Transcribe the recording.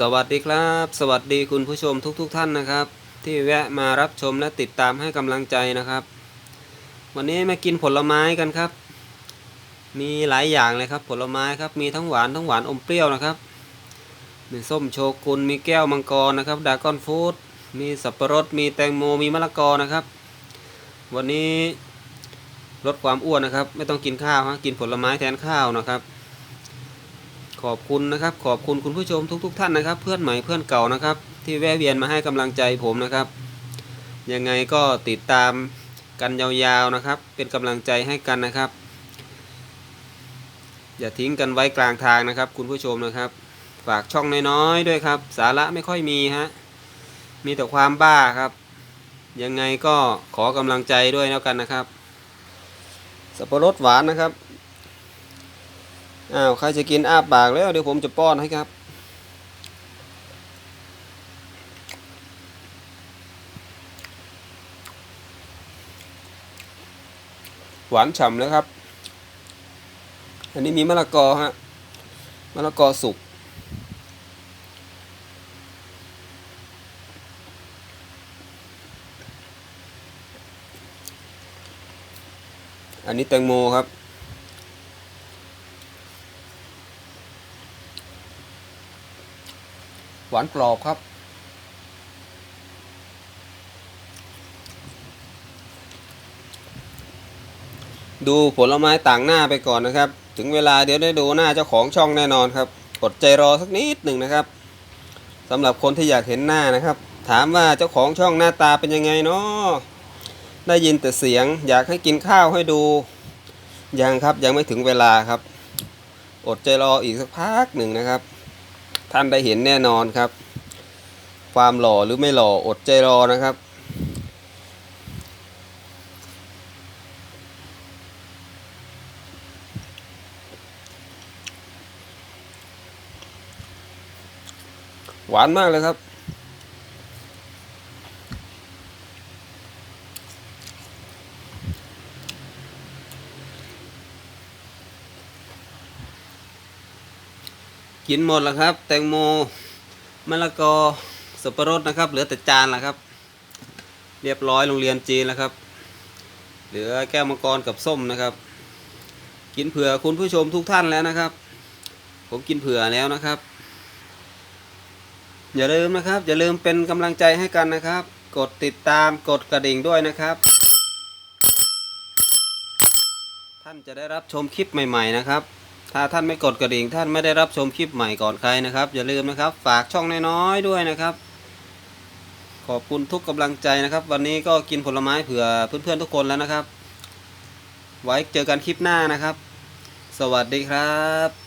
สวัสดีครับ สวัสดีคุณผู้ชมทุกๆทท่านนะครับ ที่แวะมารับชมและติดตามให้กำลังใจนะครับ วันนี้มากินผลไม้กันครับ มีหลายอย่างเลยครับผลไม้ครับมีทั้งหวานทั้งหวานอมเปรี้ยวนะครับ มีส้มโชกุนมีแก้วมังกรนะครับดากอนฟูดมีสับปะรดมีแตงโมมีมะละกอนะครับ วันนี้ลดความอ้วนนะครับ ไม่ต้องกินข้าวฮะกินผลไม้แทนข้าวนะครับ ขอบคุณนะครับ ขอบคุณคุณผู้ชมทุกๆท่านนะครับ เพื่อนใหม่เพื่อนเก่านะครับ ที่แวะเวียนมาให้กำลังใจผมนะครับ ยังไงก็ติดตามกันยาวๆนะครับ เป็นกำลังใจให้กันนะครับ อย่าทิ้งกันไว้กลางทางนะครับ คุณผู้ชมนะครับ ฝากช่องน้อยๆด้วยครับ สาระไม่ค่อยมีฮะมีแต่ความบ้าครับ ยังไงก็ขอกำลังใจด้วยแล้วกันนะครับ สับปะรดหวานนะครับ อ้าวใครจะกินอ้าปากแล้วเดี๋ยวผมจะป้อนให้ครับ หวานฉ่ำเลยครับ อันนี้มีมะละกอฮะมะละกอสุกอันนี้แตงโมครับ หวานกรอบครับ ดูผลไม้ต่างหน้าไปก่อนนะครับ ถึงเวลาเดี๋ยวได้ดูหน้าเจ้าของช่องแน่นอนครับ อดใจรอสักนิดหนึ่งนะครับสำหรับคนที่อยากเห็นหน้านะครับ ถามว่าเจ้าของช่องหน้าตาเป็นยังไงเนาะได้ยินแต่เสียง อยากให้กินข้าวให้ดู ยังครับยังไม่ถึงเวลาครับ อดใจรออีกสักพักหนึ่งนะครับ ท่านได้เห็นแน่นอนครับ ความหล่อหรือไม่หล่ออดใจรอนะครับ หวานมากเลยครับ กินหมดแล้วครับ แตงโมมะละกอสับปะรดนะครับ เหลือแต่จานแล้วครับ เรียบร้อยโรงเรียนจีนแล้วครับ เหลือแก้วมังกรกับส้มนะครับ กินเผื่อคุณผู้ชมทุกท่านแล้วนะครับ ผมกินเผื่อแล้วนะครับ อย่าลืมนะครับ อย่าลืมเป็นกำลังใจให้กันนะครับ กดติดตามกดกระดิ่งด้วยนะครับ ท่านจะได้รับชมคลิปใหม่ ๆนะครับ ถ้าท่านไม่กดกระดิ่งท่านไม่ได้รับชมคลิปใหม่ก่อนใครนะครับ อย่าลืมนะครับ ฝากช่องน้อยๆด้วยนะครับ ขอบคุณทุกกำลังใจนะครับ วันนี้ก็กินผลไม้เผื่อเพื่อนๆทุกคนแล้วนะครับ ไว้เจอกันคลิปหน้านะครับ สวัสดีครับ